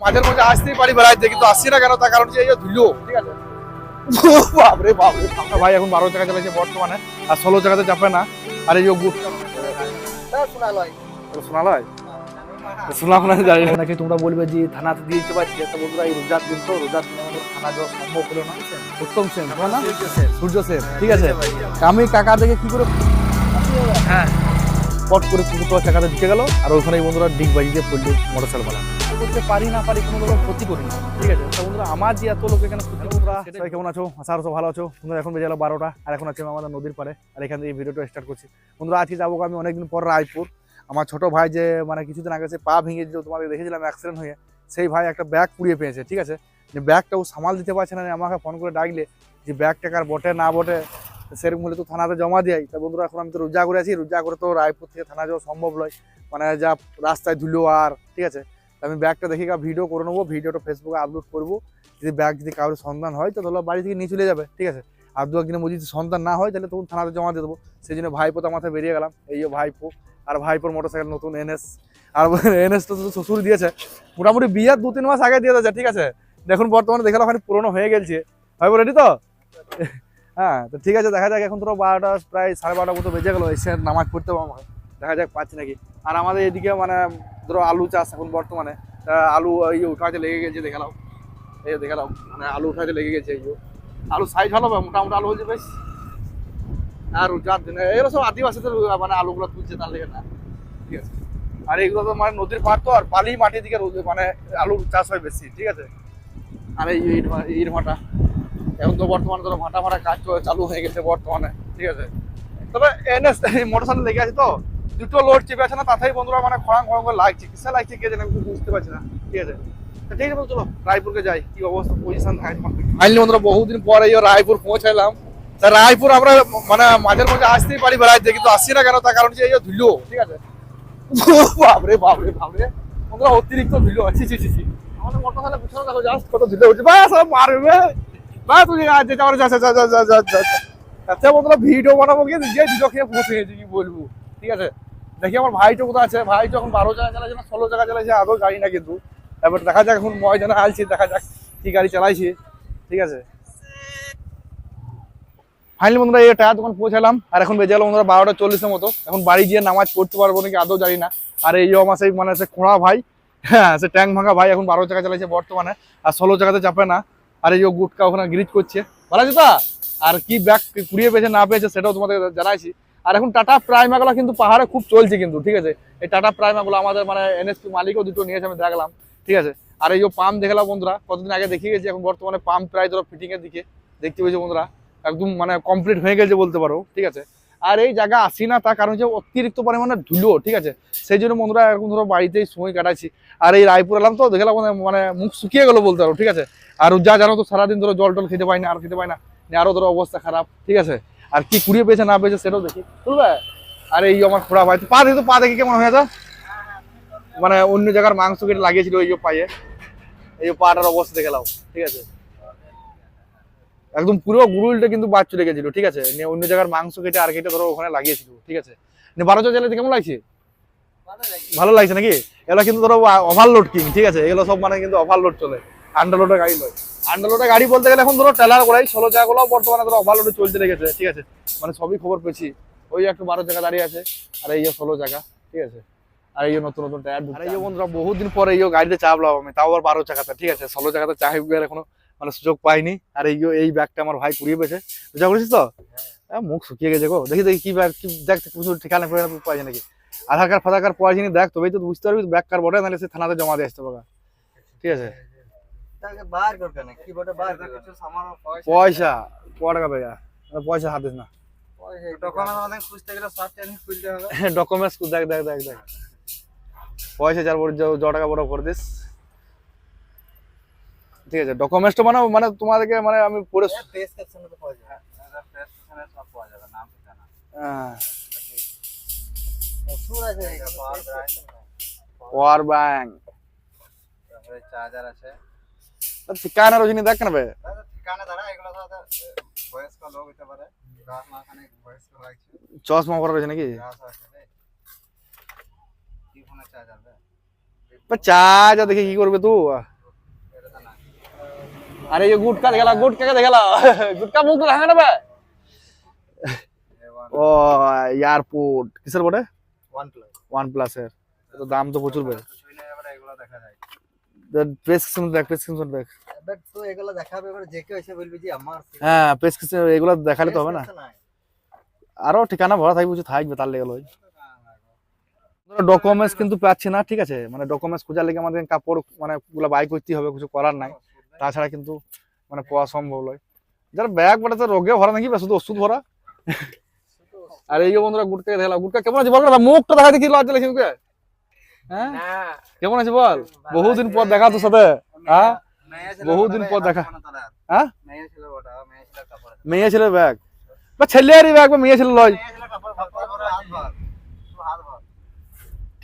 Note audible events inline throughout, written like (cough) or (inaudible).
মাঝের মধ্যে আসতেই পারি বেড়াইতে কিন্তু আসছি না কেন? তার কারণ যে এই ধুলো ঠিক আছে? বাপরে বাপরে ভাই এখন বারো টাকা চালাইছে বর্তমানে আর ষোলো টাকাতে চাপে না আর এই যে গুড়টা শোনালয় শোনা ফোনা জানি না। নাকি তোমরা বলবে যে থানাতে দিয়ে দিতে পারছি তো বন্ধুরা এই রোজার দিন তো রোজার দিন আমাদের থানা যাওয়া সম্ভব হলো না। উত্তম সেন নাম সূর্য সেন ঠিক আছে? আমি কাকা দেখে কি করে হ্যাঁ। পট করে কুকুর চাকাতে ঢুকে গেল আর ওখানে এই বন্ধুরা ডিগ বাজি দিয়ে পড়ল মোটর সাইকেল করতে পারি না পারি কোনো লোক ক্ষতি করি না। ঠিক আছে তো বন্ধুরা আমার যে এত লোক এখানে ক্ষতি বন্ধুরা সবাই কেমন আছো? আশা আরও সব ভালো আছো। বন্ধুরা এখন বেজে গেলো বারোটা আর এখন আছে আমাদের নদীর পারে আর এখান থেকে এই ভিডিওটা স্টার্ট করছি। বন্ধুরা আজকে যাব আমি অনেকদিন পর রায়পুর। আমার ছোট ভাই যে মানে কিছুদিন আগে সে পা ভেঙে দিল তোমাদের দেখেছিলাম অ্যাক্সিডেন্ট হয়ে সেই ভাই একটা ব্যাগ কুড়িয়ে পেয়েছে ঠিক আছে? যে ব্যাগটা ও সামাল দিতে পারছে না আমাকে ফোন করে ডাকলে যে ব্যাগ টাকার বটে না বটে সেরকম হলে তো থানাতে জমা দেয়। তা বন্ধুরা, এখন আমি তো রোজা করে আছি, রোজা করে তো রায়পুর থেকে থানা যাওয়া সম্ভব নয়। মানে যা রাস্তায় ধুলো আর, ঠিক আছে? আমি ব্যাগটা দেখে ভিডিও করে নেব, ভিডিওটা ফেসবুকে আপলোড করব। যদি ব্যাগ যদি কারোর সন্ধান হয়, তো তাহলে বাড়ি থেকে নিয়ে চলে যাবে, ঠিক আছে? আর দু একদিনের মধ্যে যদি সন্ধান না হয়, তাহলে তখন থানাতে জমা দিয়ে দেবো। সেই জন্য ভাইপো তো মাথায় বেরিয়ে গেলাম, এই ভাইপো আর ভাইপোর মোটরসাইকেল নতুন এনএস আর (laughs) এনএস তো শ্বশুর দিয়েছে। মোটামুটি বিয়ের দু তিন মাস আগে দিয়ে দিয়েছে, ঠিক আছে? দেখুন বর্তমানে দেখাল ওখানে পুরনো হয়ে গেছে। ভাইপো রেডি তো? হ্যাঁ তো ঠিক আছে, দেখা যাক, এখন তো বারোটা, প্রায় সাড়ে বারোটা মতো বেজে গেলো, এসে নামাজ পড়তে আমাকে দেখা যাক, পাচ্ছি নাকি। আর আমাদের এদিকে মানে ধরো আলু চাষ এখন বর্তমানে আলু এই উঠাতে লেগে গেছে দেখালাম এই যে দেখালাম মানে আলু উঠাতে লেগে গেছে, এই আলু সাইজ ভালো মোটামুটি আলু হয়েছে বেশ। আর যার দিনে, এগুলো সব আদিবাসীদের মানে আলুগুলো তুলছে তার লেগে না। ঠিক আছে। আর এগুলো তো মানে নদীর পাড় তো, আর বালি মাটির দিকে মানে আলু চাষ হয় বেশি, ঠিক আছে। আর এই ইট ইট ভাটা। এখন তো বর্তমানে ধরো ভাটা ভাটা কাজ চালু হয়ে গেছে বর্তমানে ঠিক আছে? তবে এনএস মোটর সাইকেল লেগে আছে তো দুটো লোড চেপে আছে না তাতেই বন্ধুরা মানে খড়াং খড়াং করে লাগছে কিসে লাগছে কে জানে আমি বুঝতে পারছি না ঠিক আছে? ঠিক আছে চলো রায়পুরকে যাই কি অবস্থা পজিশন থাকে। ফাইনালি বন্ধুরা বহুদিন পরে রায়পুর পৌঁছাইলাম। তা রায়পুর আমরা মানে মাঝের মধ্যে আসতেই পারি বেড়াইতে কিন্তু আসছি না কেন তার কারণ যে এই ধুলো ঠিক আছে? বাপরে বাপরে বাপরে। বন্ধুরা অতিরিক্ত ধুলো আছে ছি ছি ছি। আমাদের মোটর সাইকেল পিছনে দেখো জাস্ট কত ধুলো মারবে। বা আজ যেটা আমার যা যা যা যা যা যা। আচ্ছা বন্ধুরা ভিডিও বানাবো গিয়ে যে ধুলো খেয়ে বসে গেছি, কি বলব? ঠিক আছে? দেখি আমার ভাইটা কোথায় আছে। ভাই যখন বারো জায়গা চালাইছে না, ষোলো জায়গা চালাইছে, আদৌ গাড়ি না কিন্তু। এবার দেখা যাক, এখন ময়দানে আলছি, দেখা যাক কি গাড়ি চালাইছি। ঠিক আছে? ফাইনালি বন্ধুরা, এই টায়ার দোকান পৌঁছালাম। আর এখন বেজে গেল বন্ধুরা বারোটা চল্লিশের মতো। এখন বাড়ি গিয়ে নামাজ পড়তে পারব নাকি আদৌ জানি না। আর এই আমার সেই মানে সে খোঁড়া ভাই হ্যাঁ সে ট্যাঙ্ক ভাঙা ভাই এখন বারো জায়গা চালাইছে বর্তমানে। আর ষোলো জায়গাতে চাপে না। আর এই গুটকা ওখানে গ্রিজ করছে। ভালো আছে আর কি ব্যাগ কুড়িয়ে পেয়েছে, না পেয়েছে সেটাও তোমাদের জানাইছি। আর এখন টাটা প্রাইমাগুলো কিন্তু পাহাড়ে খুব চলছে কিন্তু, ঠিক আছে? এই টাটা প্রাইমাগুলো আমাদের মানে এনএসপি মালিকও দুটো নিয়েছে আমি দেখলাম, ঠিক আছে? আর এই যে পাম্প দেখলাম বন্ধুরা, কতদিন আগে দেখিয়ে গেছি, এখন বর্তমানে পাম্প প্রায় ধরো ফিটিং এর দিকে দেখতে পেয়েছি বন্ধুরা। একদম মানে কমপ্লিট হয়ে গেছে বলতে পারো, ঠিক আছে? আর এই জায়গা আসি না তার কারণ হচ্ছে অতিরিক্ত পরিমাণে ধুলো, ঠিক আছে? সেই জন্য বন্ধুরা এখন ধরো বাড়িতেই সময় কাটাচ্ছি। আর এই রায়পুর এলাম তো, দেখলাম মানে মানে মুখ শুকিয়ে গেলো বলতে পারো, ঠিক আছে? আর যা জানো তো সারাদিন ধরো জল টল খেতে পাই না, আর খেতে পাই না। নিয়ে আরও ধরো অবস্থা খারাপ, ঠিক আছে? আর কি কুড়িয়ে পেয়েছে না পেয়েছে সেটাও দেখি। বুঝলে? আর এই আমার খোড়া ভাই, পা দেখি তো, পা দেখি কেমন হয়েছে মানে অন্য জায়গার মাংস কেটে লাগিয়েছিল এই যে পায়ে। এই পাটার অবস্থা দেখে ঠিক আছে? একদম পুরো গুরুলটা কিন্তু বাদ চলে গেছিল ঠিক আছে? নিয়ে অন্য জায়গার মাংস কেটে আর কেটে ধরো ওখানে লাগিয়েছিল ঠিক আছে? নিয়ে বারো জেলাতে কেমন লাগছে? ভালো লাগছে নাকি? এগুলো কিন্তু ধরো ওভারলোড কিং ঠিক আছে? এগুলো সব মানে কিন্তু ওভারলোড চলে। আন্ডারলোডের গাড়ি নয়। আন্ডারলোডের গাড়ি বলতে গেলে এখন ধরো টেলার করাই ষোলো জায়গাগুলো বর্তমানে ধরো ওভারলোডে চলতে লেগেছে ঠিক আছে? মানে সবই খবর পেয়েছি। ওই একটু বারো জায়গা দাঁড়িয়ে আছে আর এই যে ষোলো জায়গা ঠিক আছে? আর এই নতুন নতুন টায়ার আর এই বন্ধুরা বহুদিন পরে এই গাড়িতে চাপলাম আমি তাও আবার বারো চাকাতে ঠিক আছে? ষোলো জায়গাতে চাহিবার এখনও। মানে সুযোগ পাইনি। আর এই এই ব্যাগটা আমার ভাই কুড়িয়ে পেয়েছে। বুঝা করেছিস তো? আহ, মুখ শুকিয়ে গেছে গো। দেখি দেখি কি ব্যাগ কি দেখতে কিছু ঠিকানা করে পাইছে নাকি। আধার কার্ড ফাধার কার্ড পাওয়া দেখ তবেই তো বুঝতে পারবি ব্যাগ কার বটে নাহলে সে থানাতে জমা দিয়ে আসতে পারবে। ঠিক আছে? পয়সা। ক টাকা পেয়ে পয়সা হাত দিস না। ডকুমেন্টস (laughs) দেখ দেখ দেখ দেখ। পয়সা চার বড় য টাকা বড় করে দিস। ঠিক আছে ডকুমেন্টসটা মানে মানে তোমাদেরকে মানে আমি পুরো প্রেসক্রিপশনে তো পাওয়া যাবে। প্রেসক্রিপশনে সব পাওয়া যাবে নাম ঠিকানা আহ, ওষুধ আছে। পাওয়ার ব্যাংক তারপরে চার্জার আছে। ঠিকানা রজনী দেখ না বে। ঠিকানা এগুলো তো বয়স্ক লোক হতে পারে। গাছ মাখানে বয়স্ক লাগছে। চশমা করা রয়েছে নাকি? চার্জার দেখে কি করবে তুই আরে এই গুটকা দেখালা গুটকা দেখালা গুটকা মুখ রাখা নেবে ও এয়ারপোর্ট। কিসের বটে? ওয়ান প্লাস ওয়ান প্লাসের তো দাম তো প্রচুর এবারে এগুলো দেখা যায়। প্রেসক্রিপশন দেখ প্রেসক্রিপশন দেখ। তো এগুলো দেখাবে এবার যে কেউ এসে বলবি যে আমার হ্যাঁ প্রেসক্রিপশন এগুলো দেখালে তো হবে না। আরও ঠিকানা ভরা থাকবে কিছু থাকবে তার লেগে লয় ডকুমেন্টস কিন্তু পাচ্ছি না ঠিক আছে? মানে ডকুমেন্টস খোঁজার লেগে আমাদের কাপড় মানে গুলো বাই করতে হবে কিছু করার নাই। তাছাড়া কিন্তু মানে পাওয়া সম্ভব নয় যারা ব্যাগ বটে তো রোগে ভরা নাকি শুধু ওষুধ ভরা আর এই বন্ধুরা গুটকা দেখলাম গুটকা কেমন আছে বল মুখটা দেখা দেখি লজ্জা লাগছে মুখে হ্যাঁ কেমন আছে বল? বহুদিন পর দেখা তোর সাথে হ্যাঁ বহুদিন পর দেখা। হ্যাঁ? মেয়ে ছেলের ব্যাগ বা ছেলেরই ব্যাগ বা মেয়ে ছেলে লয়।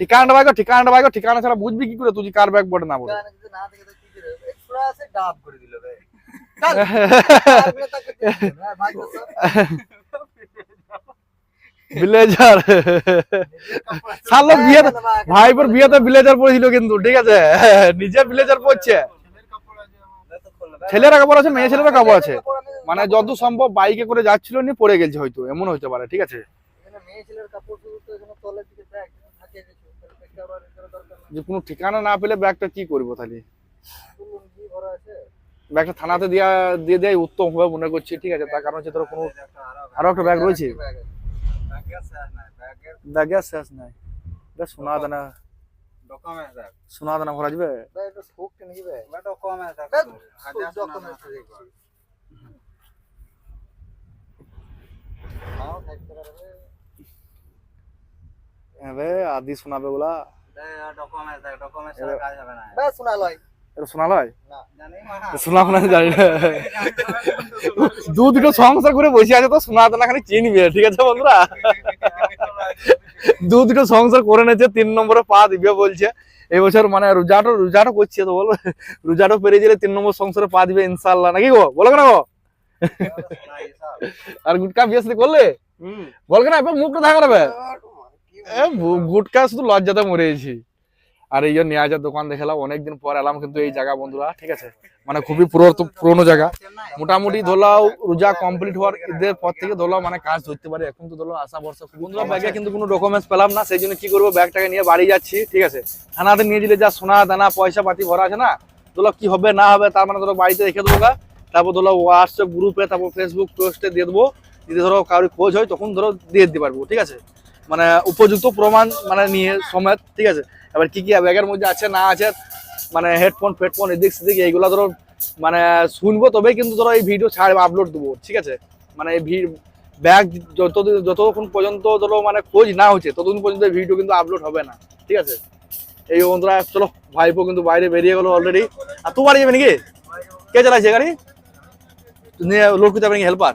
ঠিকানাটা বাইক ঠিকানাটা বাইক ঠিকানা ছাড়া বুঝবি কি করে তুই কার ব্যাগ বটে না বটে আছে ডাব করে দিল ভাই। তো ব্লেজার সালো বিয়েতে ভাইপোর বিয়েতে ব্লেজার পরেছিল কিন্তু ঠিক আছে? নিজে ব্লেজার পরছে ছেলেরা কাপড় আছে মেয়ে ছেলেরা কাপড় আছে। মানে যত সম্ভব বাইকে করে যাচ্ছিল নি পড়ে গেছে হয়তো এমন হতে পারে ঠিক আছে? যে কোনো ঠিকানা না পেলে ব্যাগটা কি করব তাহলে? ব্যাগটা থানাতে দিয়া দিয়ে দেয় উত্তম হবে মনে করছি ঠিক আছে? তার কারণ হচ্ছে ধরো কোনো আরও একটা ব্যাগ রয়েছে? ব্যাগের শেষ নাই। বেশ শোনা দানা। দেখ শোনা দানা ভরা যাবে? এটা এবে আদি শোনাবে ওগুলা ডকুমেন্ট ডকুমেন্ট কাজ হবে না। বা শোনা লয়। এটা শোনা লয়? না না জানি না। দু দুটো সংসার করে বসে আছে তো শোনা দানা খালি চিনবে ঠিক আছে বন্ধুরা? দু দুটো সংসার করে তিন নম্বরে পা দিবে বলছে। এই বছর মানে রোজাটো রোজাটো করছে তো বল। রোজাটো পেরিয়ে গেলে তিন নম্বর সংসারে পা দিবে ইনশাল্লাহ নাকি গো? বলো না গো? আর গুটকা বিয়ে সাথে করলে? বল না এবার মুখটা দেখা গুটকা শুধু লজ্জাতে মরে গেছি। আর এই যে নেওয়াজের দোকান দেখালাম, অনেকদিন পর এলাম কিন্তু এই জায়গা বন্ধুরা, ঠিক আছে? মানে খুবই পুরো- পুরোনো জায়গা। মোটামুটি ধরলাও রোজা কমপ্লিট হওয়ার ঈদের পর থেকে ধরলাও মানে কাজ ধরতে পারে, এখন তো ধরলাও আশা বর্ষা। বন্ধুরা, ব্যাগে কিন্তু কোনো ডকুমেন্টস পেলাম না, সেই জন্য কি করব, ব্যাগটাকে নিয়ে বাড়ি যাচ্ছি, ঠিক আছে? থানাতে নিয়ে দিলে যা সোনা দানা, পয়সা পাতি ভরা আছে না ধরো কি হবে, না হবে, তার মানে ধরো বাড়িতে রেখে দেবো। তারপর ধরো হোয়াটসঅ্যাপ গ্রুপে তারপর ফেসবুক পোস্টে দিয়ে দেবো। যদি ধরো কারোর খোঁজ হয়, তখন ধরো দিয়ে দিতে পারব, ঠিক আছে? মানে উপযুক্ত প্রমাণ মানে নিয়ে, সমেত, ঠিক আছে? এবার কি কি ব্যাগের মধ্যে আছে, না আছে মানে হেডফোন ফেডফোন এদিক সেদিক, এইগুলো ধরো মানে শুনব তবেই কিন্তু ধরো এই ভিডিও ছাড়বো আপলোড দেবো, ঠিক আছে? মানে এই ব্যাগ যতদিন যতক্ষণ পর্যন্ত ধরো মানে খোঁজ না হচ্ছে, ততদিন পর্যন্ত ভিডিও কিন্তু আপলোড হবে না, ঠিক আছে? এই বন্ধুরা, চলো, ভাইপো কিন্তু বাইরে বেরিয়ে গেলো অলরেডি আর বাড়ি যাবে নাকি? কে চালাইছে গাড়ি? নিয়ে লোড করতে হবে নাকি হেল্পার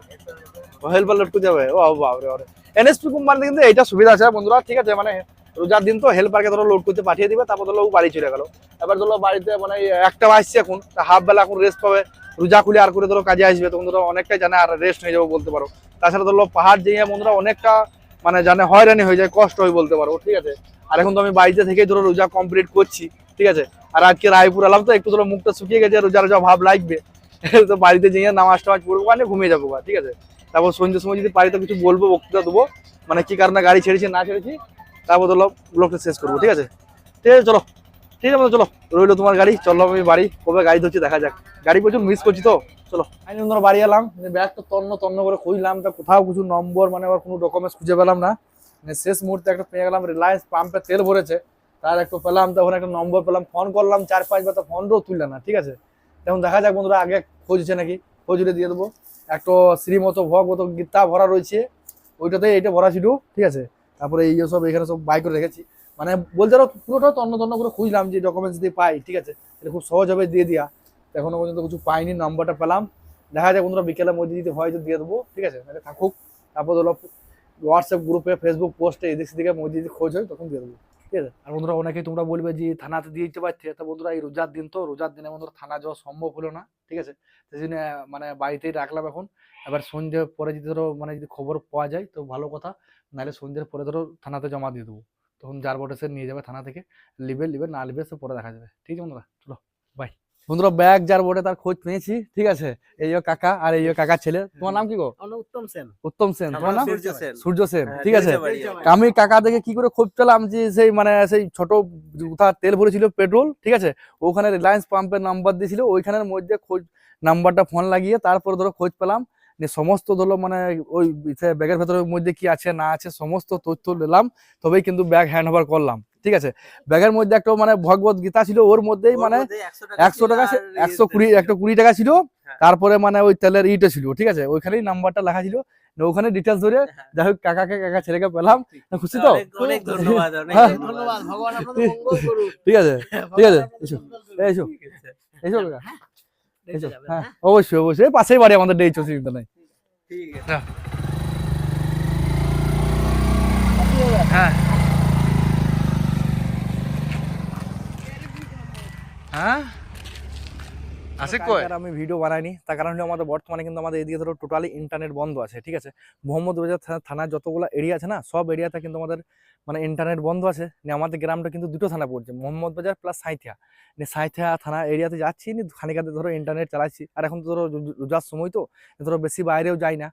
ও হেল্পার লোড করতে হবে ও বাবরে এনএসপি কোম্পানিতে কিন্তু এইটা সুবিধা আছে বন্ধুরা, ঠিক আছে? মানে রোজার দিন তো হেল্পারকে ধরো লোড করতে পাঠিয়ে দিবে, তারপর ধরো বাড়ি চলে গেল। এবার ধরো বাড়িতে মানে একটা আসছে এখন হাফ বেলা এখন রেস্ট পাবে, রোজা খুলে আর করে ধরো কাজে আসবে, তখন ধরো অনেকটাই জানে আর রেস্ট হয়ে যাব বলতে পারো। তাছাড়া ধরো পাহাড় যেয়ে বন্ধুরা অনেকটা মানে জানে হয়রানি হয়ে যায়, কষ্ট হয় বলতে পারো, ঠিক আছে? আর এখন তো আমি বাড়িতে থেকেই ধরো রোজা কমপ্লিট করছি, ঠিক আছে? আর আজকে রায়পুর এলাম তো, একটু ধরো মুখটা শুকিয়ে গেছে, রোজা রোজা ভাব লাগবে। (laughs) তো বাড়িতে যেয়ে নামাজ টামাজ পড়ব মানে ঘুমিয়ে যাব ঠিক আছে? তারপর সন্ধ্যের সময় যদি পারি তো কিছু বলব, বক্তৃতা দেবো মানে কি কারণে গাড়ি ছেড়েছি না ছেড়েছি তারপর ধরো ব্লগটা শেষ করব, ঠিক আছে? ঠিক আছে, চলো। ঠিক আছে, চলো। রইল তোমার গাড়ি, চলো আমি বাড়ি। কবে গাড়ি ধরছি দেখা যাক। গাড়ি প্রচুর মিস করছি তো, চলো। আমি ধরো বাড়ি এলাম ব্যাগটা তন্ন তন্ন করে খুঁজলাম, তা কোথাও কিছু নম্বর মানে আবার কোনো ডকুমেন্টস খুঁজে পেলাম না। মানে শেষ মুহূর্তে একটা পেয়ে গেলাম রিলায়েন্স পাম্পে তেল ভরেছে, তার একটু পেলাম, তখন একটা নম্বর পেলাম ফোন করলাম, চার পাঁচবার তো ফোনটাও তুললে না, ঠিক আছে? তখন দেখা যাক বন্ধুরা, আগে খোঁজছে নাকি? খোঁজলে দিয়ে দেবো। একটা শ্রীমত ভগবত গীতা ভরা রয়েছে ওইটাতে এইটা ভরা ছিল ঠিক আছে? তারপরে এই সব এখানে সব বাই করে রেখেছি। মানে বলতে পারো পুরোটা তন্ন তন্ন করে খুঁজলাম যে ডকুমেন্টস যদি পাই, ঠিক আছে? এটা খুব সহজ হবে দিয়ে দিয়া। এখনও পর্যন্ত কিছু পাইনি নাম্বারটা পেলাম। দেখা যায় বন্ধুরা বিকেলের মধ্যে যদি হয় দিয়ে দেবো, ঠিক আছে? তাহলে থাকুক। তারপর ধরো হোয়াটসঅ্যাপ গ্রুপে ফেসবুক পোস্টে এদিক সেদিকে মধ্যে যদি খোঁজ হয় তখন দিয়ে দেবো। ঠিক আছে? আর বন্ধুরা, অনেকেই তোমরা বলবে যে থানাতে দিয়ে দিতে পারছে তা বন্ধুরা, এই রোজার দিন তো, রোজার দিনে বন্ধুরা থানা যাওয়া সম্ভব হলো না, ঠিক আছে? সেই জন্য মানে বাড়িতেই রাখলাম এখন। এবার সন্ধ্যে পরে যদি ধরো মানে যদি খবর পাওয়া যায়, তো ভালো কথা। নাহলে সন্ধ্যের পরে ধরো, থানাতে জমা দিয়ে দেবো। তখন যার বটে সে নিয়ে যাবে থানা থেকে। লিবে লিবে, না লিবে সে পরে দেখা যাবে। ঠিক আছে বন্ধুরা? চলো। ব্যাগ যার বটে তার খোঁজ পেয়েছি ঠিক আছে? এই কাকা আর এই কাকার ছেলে। তোমার নাম কি গো? উত্তম সেন। উত্তম সেন। তোমার নাম? সূর্য সেন। সূর্য সেন হ্যাঁ, ঠিক আছে? আমি কাকা দেখে কি করে খোঁজ পেলাম যে সেই মানে সেই ছোট কোথা তেল ভরেছিল পেট্রোল ঠিক আছে? ওখানে রিলায়েন্স পাম্পের নাম্বার দিয়েছিল ওইখানের মধ্যে খোঁজ নাম্বারটা ফোন লাগিয়ে তারপর ধরো খোঁজ পেলাম। সমস্ত ধরো মানে ওই ব্যাগের ভেতরের মধ্যে কি আছে না আছে সমস্ত তথ্য নিলাম তবেই কিন্তু ব্যাগ হ্যান্ড ওভার করলাম। ঠিক আছে? ব্যাগের মধ্যে একটা মানে ভগবত গীতা ছিল ওর মধ্যেই মানে একশো টাকা একশো কুড়ি একটা কুড়ি টাকা ছিল। হ্যাঁ। তারপরে মানে ওই তেলের ইটা ছিল ঠিক আছে? ওইখানেই নাম্বারটা লেখা ছিল। না ওখানে ডিটেলস ধরে যাই হোক কাকাকে কাকা ছেলেকে পেলাম। খুশি তো? অনেক অনেক ধন্যবাদ হ্যাঁ। ধন্যবাদ। ভগবান আপনাদের মঙ্গল করুন ঠিক আছে ঠিক আছে এসো। এসো। এসো কাকা। এসো। হ্যাঁ। অবশ্যই অবশ্যই। এই পাশেই বাড়ি আমাদের ডেই চলছে চিন্তা নাই। ঠিক আছে। হ্যাঁ। হ্যাঁ? আসে কই? আমি ভিডিও বানাইনি। তার কারণ হলো আমাদের বর্তমানে কিন্তু আমাদের এদিকে ধরো টোটালি ইন্টারনেট বন্ধ আছে ঠিক আছে? মোহাম্মদ বাজার থানার যতগুলো এরিয়া আছে না সব এরিয়াতে কিন্তু আমাদের মানে ইন্টারনেট বন্ধ আছে, নিয়ে আমাদের গ্রামটা কিন্তু দুটো থানা পড়ছে মোহাম্মদ বাজার প্লাস সাঁইথিয়া। নিয়ে সাঁইথিয়া থানা এরিয়াতে যাচ্ছি নি খানিকাতে ধরো ইন্টারনেট চালাচ্ছি, আর এখন তো ধরো রোজার সময় তো ধরো বেশি বাইরেও যাই না।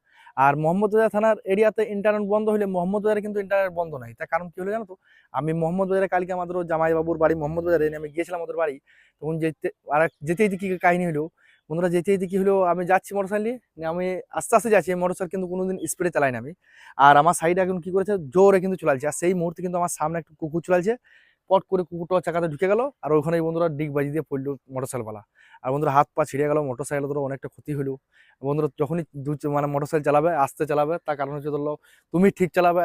আর মোহাম্মদ বাজার থানার এরিয়াতে ইন্টারনেট বন্ধ হলে মোহাম্মদ বাজারে কিন্তু ইন্টারনেট বন্ধ নাই। তার কারণ কি হলো জানো তো? আমি মোহাম্মদ বাজারে কালকে আমাদের জামাইবাবুর বাড়ি মোহাম্মদ বাজারে নিয়ে আমি গিয়েছিলাম ওদের বাড়ি, তখন যেতে, আর যেতে যেতে কী কাহিনী হলো বন্ধুরা যেতে যেতে কি হলো, আমি যাচ্ছি মোটরসাইকেল নিয়ে আমি আস্তে আস্তে যাচ্ছি মোটরসাইকেল কিন্তু কোনোদিন স্পিডে চালাই না আমি। আর আমার সাইডে এখন কি করেছে, জোরে কিন্তু চলালছে আর সেই মুহূর্তে কিন্তু আমার সামনে একটা কুকুর চলালছে পট করে কুকুরটা চাকাতে ঢুকে গেল আর ওখানে বন্ধুরা ডিগ বাজি দিয়ে পড়ল মোটরসাইকেলওয়ালা। আর বন্ধুরা হাত পা ছিঁড়ে গেল, মোটরসাইকেল ধরো অনেকটা ক্ষতি হলো। বন্ধুরা যখনই দু মানে মোটরসাইকেল চালাবে, আস্তে চালাবে, তার কারণ হচ্ছে ধরো তুমি ঠিক চালাবে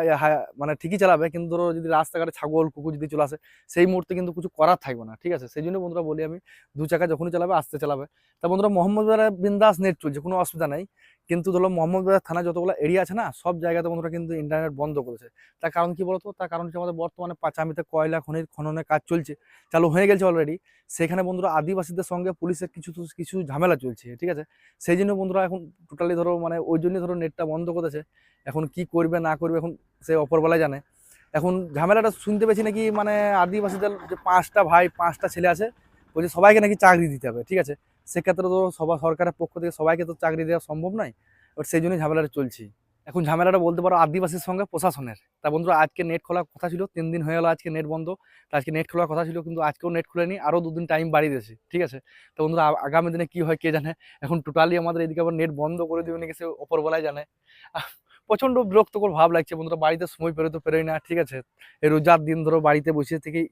মানে ঠিকই চালাবে, কিন্তু ধরো যদি রাস্তাঘাটে ছাগল, কুকুর যদি চলে আসে, সেই মুহূর্তে কিন্তু কিছু করার থাকবে না, ঠিক আছে? সেই জন্য বন্ধুরা বলি আমি, দু চাকা যখনই চালাবে, আস্তে চালাবে। তা বন্ধুরা মোহাম্মদ বিন্দাস নেট চলছে, কোনো অসুবিধা নেই। কিন্তু ধরো মোহাম্মদ বাজার থানা যতগুলো এরিয়া আছে না, সব জায়গাতে বন্ধুরা কিন্তু ইন্টারনেট বন্ধ করেছে। তার কারণ কি বলতো? তার কারণ হচ্ছে আমাদের বর্তমানে পাঁচামিতে কয়লা, খনির খননের কাজ চলছে, চালু হয়ে গেছে অলরেডি সেখানে বন্ধুরা আদিবাসীদের সঙ্গে পুলিশের কিছু কিছু ঝামেলা চলছে, ঠিক আছে? সেই জন্য বন্ধুরা এখন টোটালি ধরো মানে ওই জন্যই ধরো নেটটা বন্ধ করেছে। এখন কি করবে, না করবে, এখন সে অপরবেলায় জানে। এখন ঝামেলাটা শুনতে পেয়েছি নাকি মানে আদিবাসীদের যে পাঁচটা ভাই, পাঁচটা ছেলে আছে, বলছে সবাইকে নাকি চাকরি দিতে হবে, ঠিক আছে? সেক্ষেত্রে তো সবার সরকারের পক্ষ থেকে সবাইকে তো চাকরি দেওয়া সম্ভব নয়। এবার সেই জন্যই ঝামেলাটা চলছে। এখন ঝামেলাটা বলতে পারো আদিবাসীর সঙ্গে প্রশাসনের। তা বন্ধুরা, আজকে নেট খোলার কথা ছিল, তিন দিন হয়ে গেলো আজকে নেট বন্ধ। তা আজকে নেট খোলার কথা ছিল, কিন্তু আজকেও নেট খুলেনি, আরও দুদিন টাইম বাড়িয়ে দিয়েছে ঠিক আছে? তো বন্ধুরা আগামী দিনে কি হয় কে জানে? এখন টোটালি আমাদের এদিকে আবার নেট বন্ধ করে দেবে নাকি সে ওপরবেলায় জানে। প্রচণ্ড বিরক্তকর ভাব লাগছে বন্ধুরা, বাড়িতে সময় পেরোতে পেরোই না, ঠিক আছে? এই রোজার দিন ধরো বাড়িতে বসে থেকেই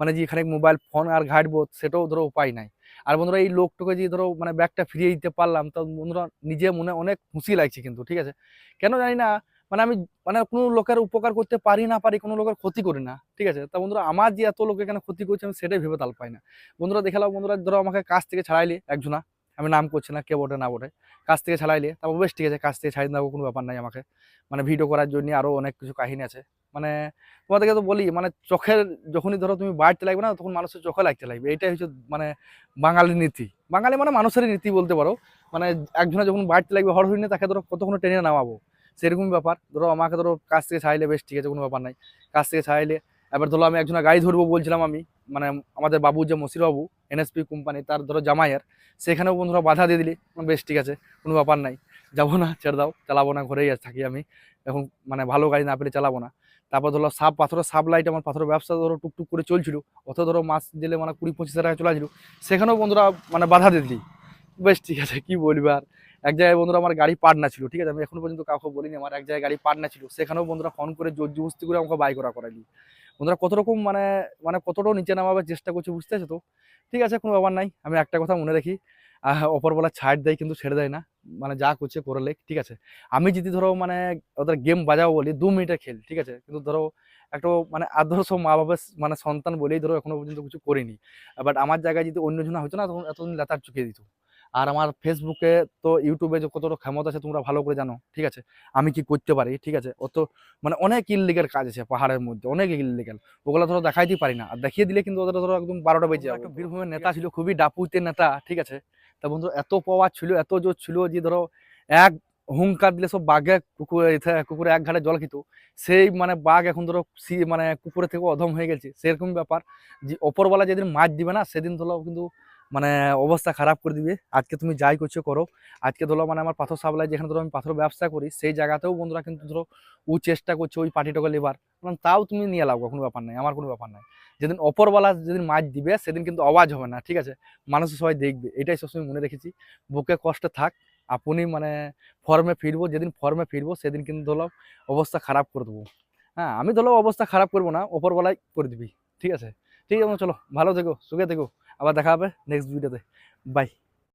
মানে যে এখানে মোবাইল ফোন আর ঘাটবো, সেটাও ধরো উপায় নাই। আর বন্ধুরা, এই লোকটাকে যে ধরো মানে ব্যাগটা ফিরিয়ে দিতে পারলাম, তো বন্ধুরা নিজে মনে অনেক খুশি লাগছে কিন্তু, ঠিক আছে? কেন জানি না মানে আমি মানে কোনো লোকের উপকার করতে পারি না পারি, কোনো লোকের ক্ষতি করি না, ঠিক আছে? তা বন্ধুরা, আমার যে এত লোক এখানে ক্ষতি করছে আমি সেটাই ভেবে তাল পাই না। বন্ধুরা দেখালাম বন্ধুরা, ধরো আমাকে কাজ থেকে ছাড়াইলে একজনা, আমি নাম করছি না, কে বটে, না বটে কাজ থেকে ছাড়াইলে, তারপর বেশ ঠিক আছে কাজ থেকে ছাড়িয়ে দেবো কোনো ব্যাপার নাই আমাকে। মানে ভিডিও করার জন্য আরও অনেক কিছু কাহিনী আছে। মানে তোমাদেরকে তো বলি মানে চোখের যখনই ধরো তুমি বাড়তে লাগবে না, তখন মানুষের চোখে লাগতে লাগবে। এইটাই হচ্ছে মানে বাঙালির নীতি। বাঙালি মানে মানুষের নীতি বলতে পারো। মানে একজনে যখন বাড়তে লাগবে হর হইনি তাকে ধরো কতক্ষণ টেনে নামাবো? সেরকমই ব্যাপার। ধরো আমাকে ধরো কাজ থেকে ছাড়াইলে বেশ, ঠিক আছে, কোনো ব্যাপার নাই। কাজ থেকে ছাড়াইলে, এবার ধরো আমি একজনের গাড়ি ধরবো বলছিলাম আমি মানে আমাদের বাবু যে মসির বাবু এনএসপি কোম্পানি, তার ধরো জামাইয়ের, সেখানেও বন্ধুরা বাধা দিয়ে দিলি বেশ, ঠিক আছে, কোনো ব্যাপার নাই, যাব না, ছেড়ে দাও, চালাবো না, ঘরেই থাকি আমি। এখন মানে ভালো গাড়ি না পেলে চালাবো না। তারপর ধরো সাপ পাথরের সাপ লাইট আমার পাথরের ব্যবসা ধরো টুকটুক করে চলছিল। অত ধরো মাস দিলে মানে কুড়ি পঁচিশ হাজার টাকা চলে সেখানেও বন্ধুরা মানে বাধা দিলি। বেশ ঠিক আছে, কি বলবি আর? এক জায়গায় বন্ধুরা আমার গাড়ি পার্টনার ছিল, ঠিক আছে? আমি এখনও পর্যন্ত কাউকে বলিনি, আমার এক জায়গায় গাড়ি পার্টনার ছিল। সেখানেও বন্ধুরা ফোন করে জোর জবস্তি করে আমাকে বাই করা করাইলি বন্ধুরা কত রকম মানে মানে কতটাও নিচে নামাবার চেষ্টা করছে, বুঝতে তো? ঠিক আছে, কোনো ব্যাপার নাই। আমি একটা কথা মনে রাখি। অপরবেলা ছাড় দেয় কিন্তু ছেড়ে দেয় না। মানে যা করছে করে লেখ ঠিক আছে? আমি যদি ধরো মানে ওদের গেম বাজাবো বলি দু মিনিটে খেল ঠিক আছে? কিন্তু ধরো একটা মানে আদর্শ মা বাবার মানে সন্তান বলেই ধরো এখনও পর্যন্ত কিছু করিনি। বাট আমার জায়গায় যদি অন্য জন হতো না তখন এতদিন লেতার চুকিয়ে দিত। আর আমার ফেসবুকে তো ইউটিউবে যে কতটা ক্ষমতা আছে তোমরা ভালো করে জানো ঠিক আছে? আমি কি করতে পারি ঠিক আছে? অত মানে অনেক ইললিগেল কাজ আছে পাহাড়ের মধ্যে অনেক ইললিগেল ওগুলো ধরো দেখাইতে পারি না। আর দেখিয়ে দিলে কিন্তু ওদের ধরো একদম বারোটা বেজে একটা বীরভূমের নেতা ছিল খুবই ডাপুতে নেতা ঠিক আছে? তা বন্ধু, এত পাওয়া ছিল, এত জোর ছিল যে ধরো এক হুঙ্কার দিলে সব বাঘে কুকুরে কুকুরে এক ঘাটে জল খেত। সেই মানে বাঘ এখন ধরো সি মানে কুকুরের থেকে অধম হয়ে গেছে। সেরকম ব্যাপার যে, ওপরওয়ালা যেদিন মাছ দিবে না, সেদিন ধরো কিন্তু মানে অবস্থা খারাপ করে দিবে। আজকে তুমি যাই করছ করো। আজকে ধরো মানে আমার পাথর সাপ্লাই যেখানে ধরো আমি পাথর ব্যবসা করি, সেই জায়গাতেও বন্ধুরা কিন্তু ধরো ও চেষ্টা করছে ওই পার্টিটাকে লেবার মানে তাও তুমি নিয়ে লাও, কোনো ব্যাপার নাই, আমার কোনো ব্যাপার নাই। যেদিন অপরওয়ালা যেদিন মাছ দিবে, সেদিন কিন্তু আওয়াজ হবে না, ঠিক আছে? মানুষ সবাই দেখবে, এটাই সবসময় মনে রেখেছি। বুকে কষ্ট থাক, আপনি মানে ফর্মে ফিরবো, যেদিন ফর্মে ফিরবো, সেদিন কিন্তু ধরো অবস্থা খারাপ করে দেবো। হ্যাঁ আমি ধরো অবস্থা খারাপ করব না ওপরবেলায় করে দিবি, ঠিক আছে? ঠিক আছে চলো, ভালো থেকো, সুখে থেকো। আবার দেখা হবে নেক্সট ভিডিওতে বাই